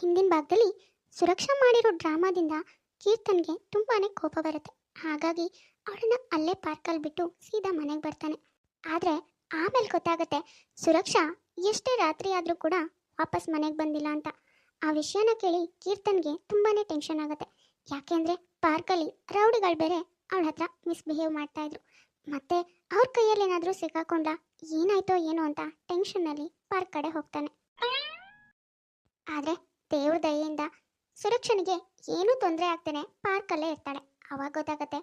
ಹಿಂದಿನ ಭಾಗದಲ್ಲಿ ಸುರಕ್ಷಾ ಮಾಡಿರೋ ಡ್ರಾಮಾದಿಂದ ಕೀರ್ತನ್ಗೆ ತುಂಬಾ ಕೋಪ ಬರುತ್ತೆ. ಹಾಗಾಗಿ ಅವಳನ್ನ ಅಲ್ಲೇ ಪಾರ್ಕಲ್ಲಿ ಬಿಟ್ಟು ಸೀದಾ ಮನೆಗೆ ಬರ್ತಾನೆ. ಆದರೆ ಆಮೇಲೆ ಗೊತ್ತಾಗುತ್ತೆ ಸುರಕ್ಷಾ ಎಷ್ಟೇ ರಾತ್ರಿ ಆದರೂ ಕೂಡ ವಾಪಸ್ ಮನೆಗೆ ಬಂದಿಲ್ಲ ಅಂತ. ಆ ವಿಷಯನ ಕೇಳಿ ಕೀರ್ತನ್ಗೆ ತುಂಬಾನೇ ಟೆನ್ಷನ್ ಆಗುತ್ತೆ. ಯಾಕೆಂದ್ರೆ ಪಾರ್ಕಲ್ಲಿ ರೌಡಿಗಳು ಬೇರೆ ಅವಳ ಹತ್ರ ಮಿಸ್ಬಿಹೇವ್ ಮಾಡ್ತಾ ಇದ್ರು. ಮತ್ತೆ ಅವ್ರ ಕೈಯಲ್ಲಿ ಏನಾದರೂ ಸಿಕ್ಕಾಕೊಂಡ ಏನಾಯ್ತೋ ಏನೋ ಅಂತ ಟೆನ್ಷನ್ನಲ್ಲಿ ಪಾರ್ಕ್ ಕಡೆ ಹೋಗ್ತಾನೆ. ಆದರೆ ದೇವ್ರ ದಯೆಯಿಂದ ಸುರಕ್ಷನಿಗೆ ಏನೂ ತೊಂದರೆ ಆಗ್ತಾನೆ. ಪಾರ್ಕಲ್ಲೇ ಇರ್ತಾಳೆ. ಅವಾಗ ಗೊತ್ತಾಗತ್ತೆ,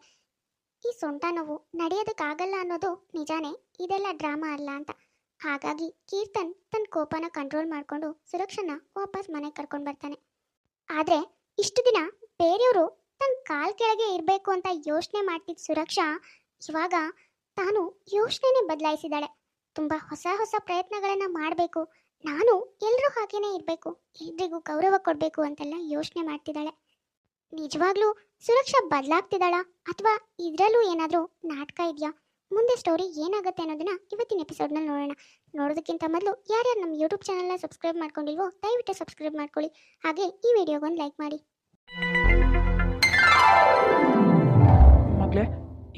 ಈ ಸೊಂಟ ನೋವು ನಡೆಯೋದಕ್ಕಾಗಲ್ಲ ಅನ್ನೋದು ನಿಜಾನೇ? ಇದೆಲ್ಲ ಡ್ರಾಮಾ ಅಲ್ಲ ಅಂತ. ಹಾಗಾಗಿ ಕೀರ್ತನ್ ತನ್ನ ಕೋಪನ ಕಂಟ್ರೋಲ್ ಮಾಡಿಕೊಂಡು ಸುರಕ್ಷನ ವಾಪಸ್ ಮನೆಗೆ ಕರ್ಕೊಂಡು ಬರ್ತಾನೆ. ಆದರೆ ಇಷ್ಟು ದಿನ ಬೇರೆಯವರು ತನ್ನ ಕಾಲ್ ಕೆಳಗೆ ಇರಬೇಕು ಅಂತ ಯೋಚನೆ ಮಾಡ್ತಿದ್ದ ಸುರಕ್ಷಾ ಇವಾಗ ತಾನು ಯೋಚನೆನೇ ಬದಲಾಯಿಸಿದಾಳೆ ತುಂಬ ಹೊಸ ಹೊಸ ಪ್ರಯತ್ನಗಳನ್ನು ಮಾಡಬೇಕು. ನಾನು ಎಲ್ಲರೂ ಹಾಗೇನೇ ಇರಬೇಕು, ಎಲ್ರಿಗೂ ಗೌರವ ಕೊಡಬೇಕು ಅಂತೆಲ್ಲ ಯೋಚನೆ ಮಾಡ್ತಿದ್ದಾಳೆ. ನಿಜವಾಗ್ಲೂ ಸುರಕ್ಷಾ ಬದಲಾಗ್ತಿದ್ದಾಳಾ? ಅಥವಾ ಇದರಲ್ಲೂ ಏನಾದರೂ ನಾಟಕ ಇದೆಯಾ? ಮುಂದೆ ಸ್ಟೋರಿ ಏನಾಗುತ್ತೆ ಅನ್ನೋದನ್ನ ಇವತ್ತಿನ ಎಪಿಸೋಡ್ನಲ್ಲಿ ನೋಡೋಣ. ನೋಡೋದಕ್ಕಿಂತ ಮೊದಲು ಯಾರ್ಯಾರು ನಮ್ಮ ಯೂಟ್ಯೂಬ್ ಚಾನಲ್ನ ಸಬ್ಸ್ಕ್ರೈಬ್ ಮಾಡ್ಕೊಂಡಿಲ್ವೋ ದಯವಿಟ್ಟು ಸಬ್ಸ್ಕ್ರೈಬ್ ಮಾಡ್ಕೊಳ್ಳಿ. ಹಾಗೆ ಈ ವಿಡಿಯೋಗೊಂದು ಲೈಕ್ ಮಾಡಿ. ಮಗಳೇ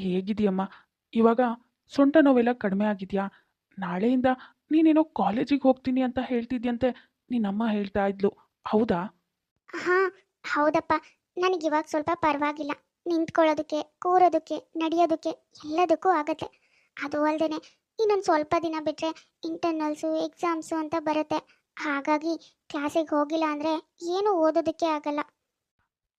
ಹೇಗಿದೆಯಮ್ಮ ಇವಾಗ ಸೊಂಟ ನೋವೆಲ್ಲ ಕಡಿಮೆ ಆಗಿದೆಯಾ? ನಾಳೆಯಿಂದ ನೀನೇನೋ ಕಾಲೇಜಿಗೆ ಹೋಗ್ತೀನಿ ಅಂತ ಹೇಳ್ತಿದ್ಯಂತೆ. ನಿನ್ನಮ್ಮ ಹೇಳ್ತಾ ಇದ್ಲು. ಹೌದಾ? ಹಾ ಹೌದಪ್ಪ. ನನಗೆ ಇವಾಗ ಸ್ವಲ್ಪ ಪರವಾಗಿಲ್ಲ. ನಿಂತ್ಕೊಳ್ಳೋದಕ್ಕೆ ಕೂರೋದಕ್ಕೆ ನಡೆಯೋದಕ್ಕೆ ಎಲ್ಲದಕ್ಕೂ ಆಗತ್ತೆ. ಅದು ಅಲ್ಲದೆ ಇನ್ನೊಂದು ಸ್ವಲ್ಪ ದಿನ ಬಿಟ್ಟರೆ ಇಂಟರ್ನಲ್ಸು ಎಕ್ಸಾಮ್ಸು ಅಂತ ಬರುತ್ತೆ. ಹಾಗಾಗಿ ಕ್ಲಾಸಿಗೆ ಹೋಗಿಲ್ಲ ಅಂದರೆ ಏನೂ ಓದೋದಕ್ಕೆ ಆಗಲ್ಲ.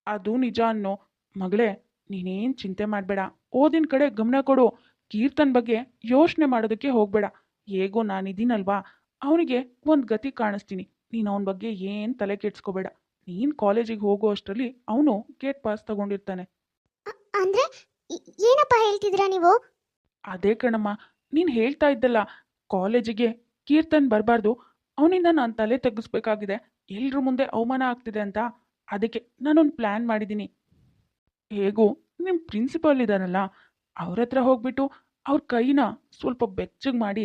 ಅದು ನಿಜ ಅನ್ನೋ. ಮಗಳೇ ನೀನೇನು ಚಿಂತೆ ಮಾಡಬೇಡ. ಓದಿನ ಕಡೆ ಗಮನ ಕೊಡು. ಕೀರ್ತನ್ ಬಗ್ಗೆ ಯೋಚನೆ ಮಾಡೋದಕ್ಕೆ ಹೋಗಬೇಡ. ಹೇಗೋ ನಾನಿದ್ದೀನಲ್ವಾ? ಅವನಿಗೆ ಒಂದು ಗತಿ ಕಾಣಿಸ್ತೀನಿ. ನೀನು ಅವನ ಬಗ್ಗೆ ಏನು ತಲೆ ಕೆಡ್ಸ್ಕೋಬೇಡ. ನೀನು ಕಾಲೇಜಿಗೆ ಹೋಗೋ ಅಷ್ಟರಲ್ಲಿ ಅವನು ಗೇಟ್ ಪಾಸ್ ತಗೊಂಡಿರ್ತಾನೆ. ಅಂದ್ರೆ ಏನಪ್ಪ ಹೇಳ್ತಿದ್ದೀರಾ ನೀವು? ಅದೇ ಕಣಮ್ಮ ನೀನು ಹೇಳ್ತಾ ಇದ್ದಲ್ಲ ಕಾಲೇಜಿಗೆ ಕೀರ್ತನ್ ಬರಬಾರ್ದು. ಅವನಿಂದ ನಾನು ತಲೆ ತೆಗಿಸ್ಬೇಕಾಗಿದೆ. ಎಲ್ರ ಮುಂದೆ ಅವಮಾನ ಆಗ್ತಿದೆ ಅಂತ. ಅದಕ್ಕೆ ನಾನೊಂದು ಪ್ಲ್ಯಾನ್ ಮಾಡಿದ್ದೀನಿ. ಹೇಗೂ ನಿಮ್ಮ ಪ್ರಿನ್ಸಿಪಾಲ್ ಇದ್ದಾರಲ್ಲ ಅವ್ರ ಹತ್ರ ಹೋಗ್ಬಿಟ್ಟು ಅವ್ರ ಕೈನ ಸ್ವಲ್ಪ ಬೆಚ್ಚಗೆ ಮಾಡಿ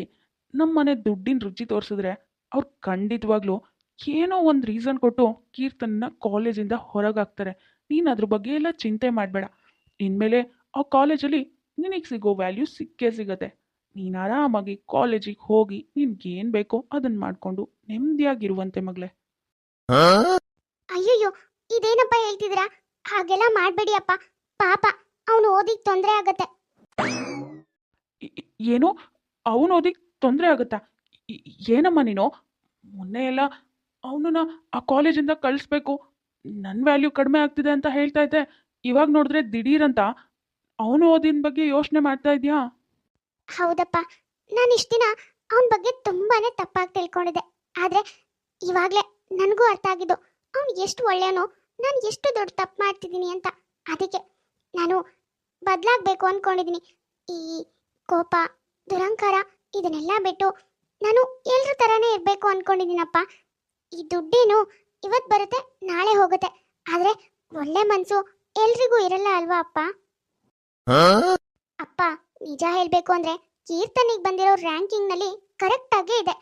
ನಮ್ಮ ಮನೆ ದುಡ್ಡಿನ ರುಚಿ ತೋರಿಸಿದ್ರೆ ಅವ್ರು ಖಂಡಿತವಾಗ್ಲೂ ಏನೋ ಒಂದು ರೀಸನ್ ಕೊಟ್ಟು ಕೀರ್ತನ್ನ ಕಾಲೇಜಿಂದ ಹೊರಗಾಕ್ತಾರೆ ನೀನು ಅದ್ರ ಬಗ್ಗೆ ಎಲ್ಲ ಚಿಂತೆ ಮಾಡಬೇಡ. ಇನ್ಮೇಲೆ ಆ ಕಾಲೇಜಲ್ಲಿ ನಿನಗೆ ಸಿಗೋ ವ್ಯಾಲ್ಯೂ ಸಿಕ್ಕೇ ಸಿಗತ್ತೆ. ನೀನು ಆರಾಮಾಗಿ ಕಾಲೇಜಿಗೆ ಹೋಗಿ ನಿನ್ಗೇನು ಬೇಕೋ ಅದನ್ನು ಮಾಡಿಕೊಂಡು ನೆಮ್ಮದಿಯಾಗಿರುವಂತೆ ಮಗಳೇ. ಅಯ್ಯಯ್ಯೋ ಇದೇನಪ್ಪ ಹೇಳ್ತಿದ್ದೀರಾ? ಹಾಗೆಲ್ಲ ಮಾಡಬೇಡಿ ಅಪ್ಪ ಪಾಪ ಅವನು ಓದಿಗೆ ತೊಂದರೆ ಆಗತ್ತೆ. ಏನು? ಅವನು ಓದಿಗೆ ತೊಂದರೆ ಆಗುತ್ತಾ? ಏನಮ್ಮ ನೀನು? ಮೊನ್ನೆ ಎಲ್ಲ ಅವನನ್ನ ಆ ಕಾಲೇಜಿಂದ ಕಳಿಸ್ಬೇಕು. ನನ್ನ ವ್ಯಾಲ್ಯೂ ಕಡಿಮೆ ಆಗ್ತಿದೆ ಅಂತ ಹೇಳ್ತಾ ಇದ್ದೆ. ಇವಾಗ ನೋಡಿದ್ರೆ ದಿಢೀರಂತ. ಅವನು ಓದಿನ ಬಗ್ಗೆ ಯೋಚನೆ ಮಾಡ್ತಾ ಇದೆಯಾ? ಹೌದಪ್ಪ. ನಾನು ಇಷ್ಟು ದಿನ ಅವನ ಬಗ್ಗೆ ತುಂಬಾನೇ ತಪ್ಪಾಗಿ ತಿಳ್ಕೊಂಡಿದ್ದೆ. ಆದರೆ ಇವಾಗಲೇ ನನಗೂ ಅರ್ಥ ಆಗಿದ್ದು, ಅವನು ಎಷ್ಟು ಒಳ್ಳೆಯನೋ ನಾನು ಎಷ್ಟು ದೊಡ್ಡ ತಪ್ಪು ಮಾಡ್ತಿದ್ದೀನಿ ಅಂತ. ಅದಕ್ಕೆ ನಾನು ಬದಲಾಗಬೇಕು ಅಂದ್ಕೊಂಡಿದ್ದೀನಿ ಈ ಕೋಪ, ದುರಂಕಾರ ಇದನ್ನೆಲ್ಲ ಬಿಟ್ಟು ನಾನು ಎಲ್ರ ಥರನೇ ಇರಬೇಕು ಅಂದ್ಕೊಂಡಿದ್ದೀನಪ್ಪ ಈ ದುಡ್ಡೇನು ಇವತ್ತು ಬರುತ್ತೆ ನಾಳೆ ಹೋಗುತ್ತೆ. ಆದರೆ ಒಳ್ಳೆ ಮನಸ್ಸು ಎಲ್ರಿಗೂ ಇರಲ್ಲ ಅಲ್ವಾ ಅಪ್ಪ? ಅಪ್ಪ ನಿಜ ಹೇಳಬೇಕು ಅಂದ್ರೆ ಕೀರ್ತನಿಗೆ ಬಂದಿರೋ ರ್ಯಾಂಕಿಂಗ್ನಲ್ಲಿ ಕರೆಕ್ಟಾಗೇ ಇದೆ.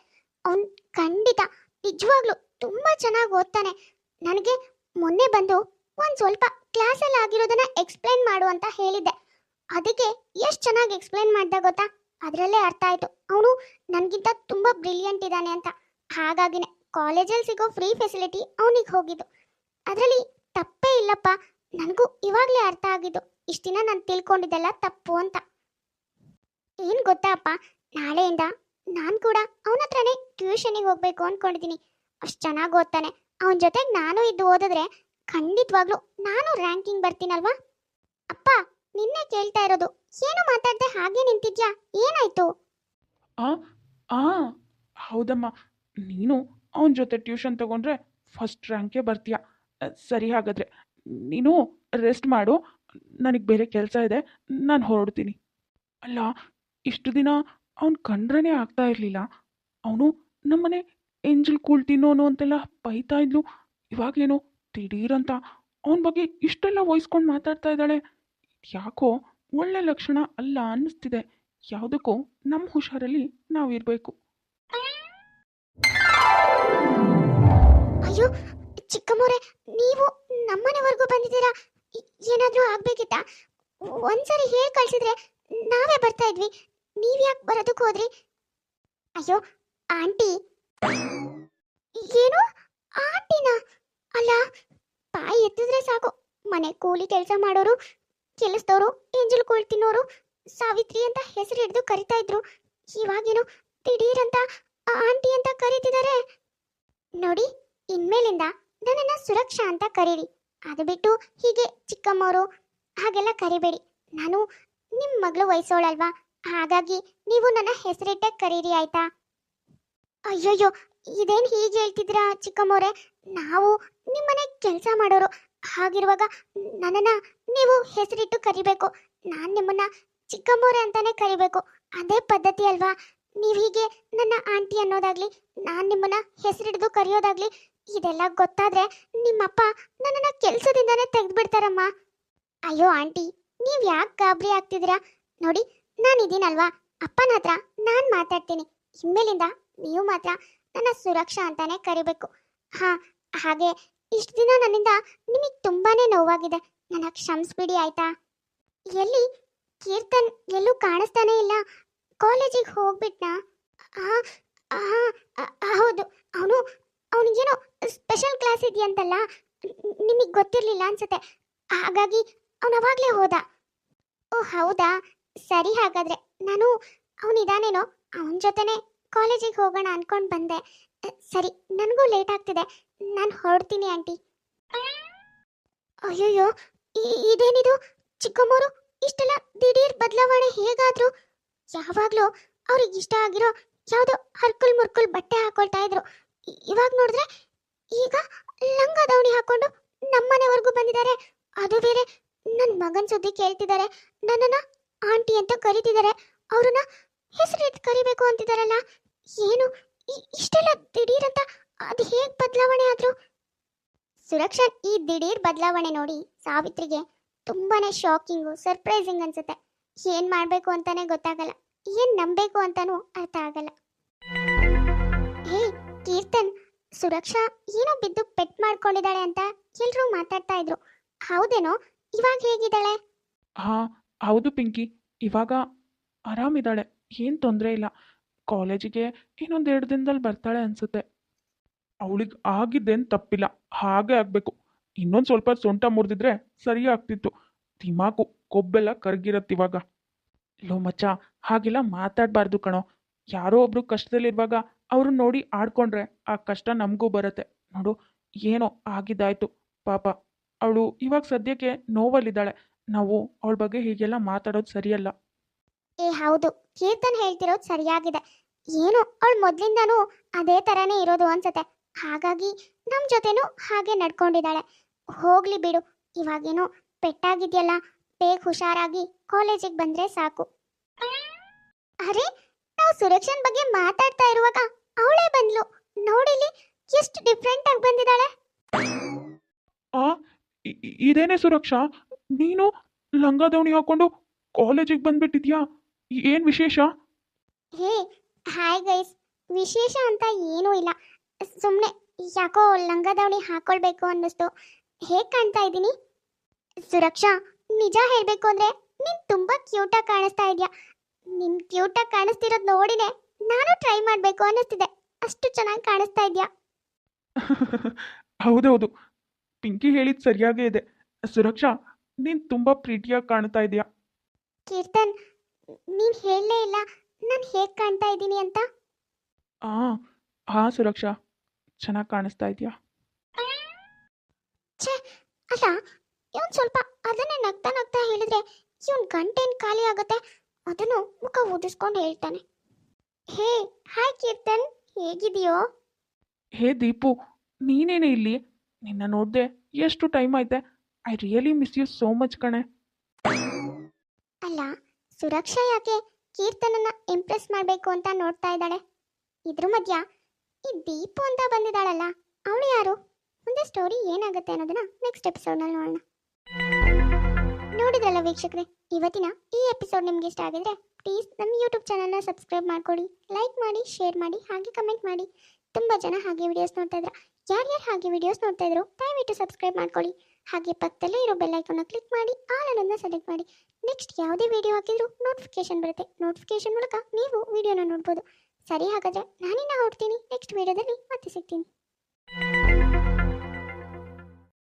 ಅವನು ಖಂಡಿತ ನಿಜವಾಗ್ಲೂ ತುಂಬ ಚೆನ್ನಾಗಿ ಓದ್ತಾನೆ. ನನಗೆ ಮೊನ್ನೆ ಬಂದು ಒಂದು ಸ್ವಲ್ಪ ಕ್ಲಾಸಲ್ಲಿ ಆಗಿರೋದನ್ನ ಎಕ್ಸ್ಪ್ಲೈನ್ ಮಾಡು ಅಂತ ಹೇಳಿದ್ದೆ. ಅದಕ್ಕೆ ಎಷ್ಟು ಚೆನ್ನಾಗಿ ಎಕ್ಸ್ಪ್ಲೈನ್ ಮಾಡ್ದ ಗೊತ್ತಾ? ಅದರಲ್ಲೇ ಅರ್ಥ ಆಯಿತು. ಅವನು ನನಗಿಂತ ತುಂಬ ಬ್ರಿಲಿಯಂಟ್ ಇದ್ದಾನೆ ಅಂತ. ಹಾಗಾಗಿನೇ ಕಾಲೇಜಲ್ಲಿ ಸಿಗೋ ಫ್ರೀ ಫೆಸಿಲಿಟಿ ಅವನಿಗೆ ಹೋಗಿದ್ದು. ಅದರಲ್ಲಿ ತಪ್ಪೇ ಇಲ್ಲಪ್ಪ. ನನಗೂ ಇವಾಗಲೇ ಅರ್ಥ ಆಗಿದ್ದು. ಇಷ್ಟು ದಿನ ನಾನು ತಿಳ್ಕೊಂಡಿದ್ದೆಲ್ಲ ತಪ್ಪು ಅಂತ. ಏನು ಗೊತ್ತಾ ಅಪ್ಪ? ನಾಳೆಯಿಂದ ನಾನು ಕೂಡ ಅವನ ಹತ್ರನೇ ಟ್ಯೂಷನಿಗೆ ಹೋಗ್ಬೇಕು ಅಂದ್ಕೊಂಡಿದ್ದೀನಿ ಅಷ್ಟು ಚೆನ್ನಾಗಿ ಓದ್ತಾನೆ. ಅವನ ಜೊತೆಗೆ ನಾನು ಇದ್ದು ಓದಿದ್ರೆ ಖಂಡಿತವಾಗ್ಲೂ ನಾನು ರ್ಯಾಂಕಿಂಗ್ ಬರ್ತೀನಲ್ವಾ? ಅಪ್ಪ ನಿನ್ನೆ ಕೇಳ್ತಾ ಇರೋದು. ಏನು ಮಾತಾಡ್ದೆ ಹಾಗೆ ನಿಂತಿದ್ಯಾ? ಏನಾಯ್ತು? ಆ ಆ, ಹೌದಮ್ಮ. ನೀನು ಅವನ ಜೊತೆ ಟ್ಯೂಷನ್ ತಗೊಂಡ್ರೆ ಫಸ್ಟ್ ರ್ಯಾಂಕೇ ಬರ್ತೀಯ. ಸರಿ ಹಾಗಾದ್ರೆ. ನೀನು ರೆಸ್ಟ್ ಮಾಡು. ನನಗೆ ಬೇರೆ ಕೆಲಸ ಇದೆ. ನಾನು ಹೊರಡ್ತೀನಿ. ಅಲ್ಲ, ಇಷ್ಟು ದಿನ ಅವನು ಕಂಡ್ರೇ ಆಗ್ತಾ ಇರಲಿಲ್ಲ. ಅವನು ನಮ್ಮನೆ ಎಂಜಲ್ ಕೂಳ್ ತಿನ್ನೋನು ಅಂತೆಲ್ಲ ಬೈತಾ ಇದ್ಲು. ಇವಾಗೇನು ದಿಢೀರಂತ ಅವನ ಬಗ್ಗೆ ಇಷ್ಟೆಲ್ಲ ವಹಿಸ್ಕೊಂಡು ಮಾತಾಡ್ತಾ ಇದ್ದಾಳೆ. ಯಾಕೋ ಒಳ್ಳೆ ಲಕ್ಷಣ ಅಲ್ಲ ಅನ್ನಿಸ್ತಿದೆ. ಯಾವುದಕ್ಕೂ ನಮ್ಮ ಹುಷಾರಲ್ಲಿ ನಾವಿರಬೇಕು ಅಯ್ಯೋ ಚಿಕ್ಕಮ್ಮೋರೆ ನೀವು ನಮ್ಮನೆವರೆಗೂ ಬಂದಿದ್ದೀರಾ? ಏನಾದರೂ ಆಗ್ಬೇಕಿತ್ತಾ? ಒಂದ್ಸರಿ ಹೇಳಿ ಕಳ್ಸಿದ್ರೆ ನಾವೇ ಬರ್ತಾ ಇದ್ವಿ. ನೀವ್ ಯಾಕೆ ಬರೋದಕ್ಕೆ ಹೋದ್ರಿ? ಅಯ್ಯೋ, ಆಂಟಿ. ಏನು? ಆಂಟಿನ? ಅಲ್ಲ, ಬಾಯಿ ಎತ್ತಿದ್ರೆ ಸಾಕು. ಮನೆ ಕೂಲಿ ಕೆಲಸ ಮಾಡೋರು ಕೆಲಸದವರು ಏಂಜಲ್ ಕೂಳ್ ತಿನ್ನೋರು ಸಾವಿತ್ರಿ ಅಂತ ಹೆಸರು ಹಿಡಿದು ಕರಿತಾ ಇದ್ರು. ಇವಾಗೇನು ಅಂತ, ಆಂಟಿ ಅಂತ ಕರೀತಿದ್ದಾರೆ ನೋಡಿ, ಇನ್ಮೇಲಿಂದ ನನ್ನನ್ನ ಸುರಕ್ಷಾ ಅಂತ ಕರೀರಿ. ಅದು ಬಿಟ್ಟು ಹೀಗೆ ಚಿಕ್ಕಮ್ಮವರು ಹಾಗೆಲ್ಲ ಕರಿಬೇಡಿ. ನಾನು ನಿಮ್ಮ ಮಗಳು ವಯಸ್ಸೋಳಲ್ವಾ? ಹಾಗಾಗಿ ನೀವು ನನ್ನ ಹೆಸರಿಟ್ಟೆ ಕರೀರಿ, ಆಯ್ತಾ? ಅಯ್ಯಯ್ಯೋ, ಇದೇನು ಹೀಗೆ ಹೇಳ್ತಿದ್ದೀರಾ ಚಿಕ್ಕಮ್ಮವ್ರೆ ನಾವು ನಿಮ್ಮನೆ ಕೆಲಸ ಮಾಡೋರು. ಹಾಗಿರುವಾಗ ನನ್ನನ್ನ ನೀವು ಹೆಸರಿಟ್ಟು ಕರಿಬೇಕು. ನಾನು ನಿಮ್ಮನ್ನ ಚಿಕ್ಕಮ್ಮೋರೆ ಅಂತಾನೆ ಕರಿಬೇಕು. ಅದೇ ಪದ್ಧತಿ ಅಲ್ವಾ? ನೀವು ಹೀಗೆ ನನ್ನ ಆಂಟಿ ಅನ್ನೋದಾಗ್ಲಿ, ನಾನು ನಿಮ್ಮನ್ನ ಹೆಸರಿಡಿದು ಕರೆಯೋದಾಗ್ಲಿ, ಇದೆಲ್ಲ ಗೊತ್ತಾದ್ರೆ ನಿಮ್ಮಪ್ಪ ನನ್ನನ್ನ ಕೆಲಸದಿಂದಾನೇ ತೆಗೆದ್ಬಿಡ್ತಾರಮ್ಮ. ಅಯ್ಯೋ ಆಂಟಿ, ನೀವು ಯಾಕೆ ಗಾಬರಿ ಆಗ್ತಿದ್ದೀರಾ? ನೋಡಿ, ನಾನು ಇದೀನಲ್ವಾ? ಅಪ್ಪನ ಹತ್ರ ನಾನು ಮಾತಾಡ್ತೀನಿ. ಇನ್ಮೇಲಿಂದ ನೀವು ಮಾತ್ರ ನನ್ನ ಸುರಕ್ಷಾ ಅಂತಾನೆ ಕರಿಬೇಕು. ಹಾ, ಹಾಗೆ ಇಷ್ಟು ದಿನ ನನ್ನಿಂದ ನಿಮಗೆ ತುಂಬಾನೇ ನೋವಾಗಿದೆ. ನನ್ನ ಕ್ಷಮಿಸ್ಬಿಡಿ, ಆಯ್ತಾ? ಎಲ್ಲಿ? ಕೀರ್ತನ್ ಎಲ್ಲೂ ಕಾಣಿಸ್ತಾನೆ ಇಲ್ಲ. ಕಾಲೇಜಿಗೆ ಹೋಗ್ಬಿಟ್ನಾ? ಹೌದು. ಅವನು, ಅವನಿಗೇನೋ ಸ್ಪೆಷಲ್ ಕ್ಲಾಸ್ ಇದೆಯಂತಲ್ಲ? ನಿಮಗೆ ಗೊತ್ತಿರಲಿಲ್ಲ ಅನ್ಸುತ್ತೆ. ಹಾಗಾಗಿ ಅವನು ಅವಾಗಲೇ ಹೋದ. ಓ, ಹೌದಾ? ಸರಿ ಹಾಗಾದ್ರೆ. ನಾನು ಅವನಿದಾನೇನೋ ಅವನ ಜೊತೆನೆ ಕಾಲೇಜಿಗೆ ಹೋಗೋಣ ಅನ್ಕೊಂಡು ಬಂದೆ. ಸರಿ, ನನಗೂ ಲೇಟ್ ಆಗ್ತಿದೆ. ನಾನು ಹೊರಡ್ತೀನಿ, ಆಂಟಿ. ಅಯ್ಯಯ್ಯೋ ಇದೇನಿದು? ಚಿಕ್ಕಮ್ಮರು, ಇಷ್ಟೆಲ್ಲ ದಿಢೀರ್ ಬದಲಾವಣೆ ಹೇಗಾದ್ರು? ಯಾವಾಗ್ಲೂ ಅವ್ರಿಗೆ ಇಷ್ಟ ಆಗಿರೋ ಯಾವುದೋ ಹರ್ಕುಲ್ ಮುರ್ಕುಲ್ ಬಟ್ಟೆ ಹಾಕೊಳ್ತಾ ಇದ್ರು. ಇವಾಗ ನೋಡಿದ್ರೆ ಈಗ ಲಂಗ ದಾವಣಿ ಹಾಕೊಂಡು ನಮ್ಮನೆವರೆಗೂ ಬಂದಿದ್ದಾರೆ. ಅದು ಬೇರೆ ನನ್ನ ಮಗನ ಸುದ್ದಿ ಕೇಳ್ತಿದ್ದಾರೆ. ನನ್ನನ್ನು ಆಂಟಿ ಅಂತ ಕರೀತಿದ್ದಾರೆ. ಅವ್ರನ್ನ ಹೆಸರಿಟ್ಟು ಕರಿಬೇಕು ಅಂತಿದಾರಲ್ಲ ಏನು ಇಷ್ಟೆಲ್ಲ ದಿಢೀರಂತ ಅದು ಹೇಗೆ ಬದಲಾವಣೆ ಆದ್ರು? ಸುರಕ್ಷಾ ಈ ದಿಢೀರ್ ಬದಲಾವಣೆ ನೋಡಿ ಸಾವಿತ್ರಿಗೆ ತುಂಬಾನೇ ಶಾಕಿಂಗು ಸರ್ಪ್ರೈಸಿಂಗ್ ಅನ್ಸುತ್ತೆ. ಏನ್ ಮಾಡ್ಬೇಕು ಅಂತಾನೆ ಗೊತ್ತಾಗಲ್ಲ. ಏನ್ ನಂಬೇಕು ಅಂತಾನೂ ಅರ್ಥ ಆಗಲ್ಲ. ಹೇ, ಕೀರ್ತನ್, ಸುರಕ್ಷಾ ಏನೋ ಬಿದ್ದು ಪೆಟ್ ಮಾಡ್ಕೊಂಡಿದ್ದಾಳೆ ಅಂತ ಎಲ್ರೂ ಮಾತಾಡ್ತಾ ಇದ್ರು. ಹೌದೇನೋ? ಇವಾಗ ಹೇಗಿದ್ದಾಳೆ? ಹಾ, ಹೌದು ಪಿಂಕಿ. ಇವಾಗ ಆರಾಮಿದ್ದಾಳೆ. ಏನು ತೊಂದರೆ ಇಲ್ಲ. ಕಾಲೇಜಿಗೆ ಇನ್ನೊಂದು ಎರಡು ದಿನದಲ್ಲಿ ಬರ್ತಾಳೆ ಅನಿಸುತ್ತೆ. ಅವಳಿಗೆ ಆಗಿದ್ದೇನು ತಪ್ಪಿಲ್ಲ, ಹಾಗೆ ಆಗಬೇಕು. ಇನ್ನೊಂದು ಸ್ವಲ್ಪ ಸೊಂಟ ಮುರಿದಿದ್ರೆ ಸರಿ ಆಗ್ತಿತ್ತು. ದಿಮಾಕು ಕೊಬ್ಬೆಲ್ಲ ಕರ್ಗಿರತ್ತಿವಾಗ ಲೋ ಮಚ್ಚ, ಹಾಗೆಲ್ಲ ಮಾತಾಡಬಾರ್ದು ಕಣೋ. ಯಾರೋ ಒಬ್ರು ಕಷ್ಟದಲ್ಲಿರುವಾಗ ಅವ್ರನ್ನ ನೋಡಿ ಆಡ್ಕೊಂಡ್ರೆ ಆ ಕಷ್ಟ ನಮಗೂ ಬರುತ್ತೆ. ನೋಡು, ಏನೋ ಆಗಿದ್ದಾಯ್ತು. ಪಾಪ, ಅವಳು ಇವಾಗ ಸದ್ಯಕ್ಕೆ ನೋವಲ್ಲಿದ್ದಾಳೆ. ನಾವು ಅವಳ ಬಗ್ಗೆ ಹೀಗೆಲ್ಲ ಮಾತಾಡೋದು ಸರಿಯಲ್ಲ. ಏ, ಹೌದು. ಕೀರ್ತನ್ ಹೇಳ್ತಿರೋದು ಸರಿಯಾಗಿದೆ. ಏನು, ಅವಳು ಮೊದ್ಲಿಂದಾನು ಅದೇ ತರಾನೇ ಇರೋದು ಅನ್ಸತ್ತೆ. ಹಾಗಾಗಿ ನಮ್ಮ ಜೊತೆನೂ ಹಾಗೆ ನಡ್ಕೊಂಡಿದ್ದಾಳೆ. ಹೋಗ್ಲಿ ಬಿಡು ಇವಾಗೇನೋ ಪೆಟ್ಟಾಗಿದೆಯಲ್ಲ ಬೇಗ ಹುಷಾರಾಗಿ ಕಾಲೇಜಿಗೆ ಬಂದ್ರೆ ಸಾಕು. ಅರೆ ನಾವು ಸುರಕ್ಷನ್ ಬಗ್ಗೆ ಮಾತಾಡ್ತಾ ಇರುವಾಗ ಅವಳೇ ಬಂದ್ಲು. ನೋಡಿಲಿ ಎಷ್ಟು ಡಿಫ್ರೆಂಟ್ ಆಗಿ ಬಂದಿದ್ದಾಳೆ. ಆ ಇದೇನೇ ಸುರಕ್ಷಾ? ನೀನು ಲಂಗ ದೋಣಿ ಹಾಕೊಂಡು ಕಾಲೇಜಿಗೆ ಬಂದ್ಬಿಟ್ಟಿದ್ಯಾ? ಏನು ವಿಶೇಷ? Hey hi guys. ವಿಶೇಷ ಅಂತ ಏನೂ ಇಲ್ಲ. ಸುಮ್ಮನೆ ಯಾಕೋ ಲಂಗ ದಾವಣಿ ಹಾಕೊಳ್ಬೇಕು ಅನ್ನಿಸ್ತು. ಹೇಗೆ ಕಾಣ್ತಾ ಇದ್ದೀನಿ? ಸುರಕ್ಷಾ ನಿಜ ಹೇಳಬೇಕು ಅಂದರೆ ನೀನು ತುಂಬ ಕ್ಯೂಟಾಗಿ ಕಾಣಿಸ್ತಾ ಇದೆಯಾ? ನಿನ್ ಕ್ಯೂಟಾಗಿ ಕಾಣಿಸ್ತಿರೋದು ನೋಡಿನೇ ನಾನು ಟ್ರೈ ಮಾಡಬೇಕು ಅನ್ನಿಸ್ತಿದೆ. ಅಷ್ಟು ಚೆನ್ನಾಗಿ ಕಾಣಿಸ್ತಾ ಇದೆಯಾ? ಹೌದೌದು. ಪಿಂಕಿ ಹೇಳಿದ್ ಸರಿಯಾಗೇ ಇದೆ. ಸುರಕ್ಷಾ ನೀನು ತುಂಬ ಪ್ರೀತಿಯಾಗಿ ಕಾಣ್ತಾ ಇದೆಯಾ? ಕೀರ್ತನ್ ನೀನು ಹೇಳಲೇ ಇಲ್ಲ. ನಾನು ಹೇಗ್ ಕಾಣ್ತಾ ಇದ್ದೀನಿ ಅಂತ? ಆ ಹಾಂ ಸುರಕ್ಷಾ ಚೆನ್ನಾಗಿ ಕಾಣಿಸ್ತಾ ಇದೆಯಾ? ಛೇ ಅಲ್ಲ ಇವನ್ ಸ್ವಲ್ಪ ಅದನ್ನೇ ನಗ್ತಾ ನಗ್ತಾ ಹೇಳಿದ್ರೆ ಇವನ್ ಗಂಟೆನ್ ಖಾಲಿ ಆಗುತ್ತೆ ಅದನ್ನು ಮುಖ ಊದಿಸ್ಕೊಂಡು ಹೇಳ್ತಾನೆ. ಹೇ ಹಾಯ್ ಕೀರ್ತನ್ ಹೇಗಿದೆಯೋ ಹೇ ದೀಪು ನೀನೇನೆ ಇಲ್ಲಿ? ನಿನ್ನ ನೋಡಿದೆ ಎಷ್ಟು ಟೈಮ್ ಆಯ್ತೆ? I really miss you so much ಕಣೆ. ಅಲ್ಲ ಸುರಕ್ಷಾ ಯಾಕೆ ಕೀರ್ತನನ್ನ ಇಂಪ್ರೆಸ್ ಮಾಡಬೇಕು ಅಂತ ನೋಡ್ತಾ ಇದ್ದಾಳೆ? ಇದ್ರ ಮಧ್ಯ ಈ ದೀಪು ಅಂತ ಬಂದಿದ್ದಾಳಲ್ಲ, ಅವಳು ಯಾರು? ಮುಂದೆ ಸ್ಟೋರಿ ಏನಾಗುತ್ತೆ ಅನ್ನೋದನ್ನ ನೆಕ್ಸ್ಟ್ ಎಪಿಸೋಡ್ನಲ್ಲಿ ನೋಡೋಣ. ನೋಡಿದ್ರಲ್ಲ ವೀಕ್ಷಕರೇ, ಇವತ್ತಿನ ಈ ಎಪಿಸೋಡ್ ನಿಮ್ಗೆ ಇಷ್ಟ ಆಗಿದ್ರೆ ಪ್ಲೀಸ್ ನಮ್ಮ ಯೂಟ್ಯೂಬ್ ಚಾನಲ್ನ ಸಬ್ಸ್ಕ್ರೈಬ್ ಮಾಡ್ಕೊಡಿ ಲೈಕ್ ಮಾಡಿ ಶೇರ್ ಮಾಡಿ, ಹಾಗೆ ಕಮೆಂಟ್ ಮಾಡಿ. ತುಂಬ ಜನ ಹಾಗೆ ವಿಡಿಯೋಸ್ ನೋಡ್ತಾ ಇದ್ರ. ಯಾರ್ಯಾರು ಹಾಗೆ ವಿಡಿಯೋಸ್ ನೋಡ್ತಾ ಇದ್ರು, ದಯವಿಟ್ಟು ಸಬ್ಸ್ಕ್ರೈಬ್ ಮಾಡ್ಕೊಳ್ಳಿ ಹಾಗೆ ಪಕ್ಕದಲ್ಲೇ ಇರೋ ಬೆಲ್ ಐಕಾನ್ನ ಕ್ಲಿಕ್ ಮಾಡಿ ಆಲ್ ಅನ್ನೋದನ್ನ ಸೆಲೆಕ್ಟ್ ಮಾಡಿ. ನೆಕ್ಸ್ಟ್ ಯಾವುದೇ ವಿಡಿಯೋ ಹಾಕಿದ್ರು ನೋಟಿಫಿಕೇಶನ್ ಬರುತ್ತೆ. ನೋಟಿಫಿಕೇಶನ್ ಮೂಲಕ ನೀವು ವಿಡಿಯೋನ ನೋಡ್ಬೋದು. ಸರಿ ಹಾಗಾದರೆ ನಾನಿನ್ನ ಹೊರಡ್ತೀನಿ. ನೆಕ್ಸ್ಟ್ ವೀಡಿಯೋದಲ್ಲಿ ಮತ್ತೆ ಸಿಗ್ತೀನಿ.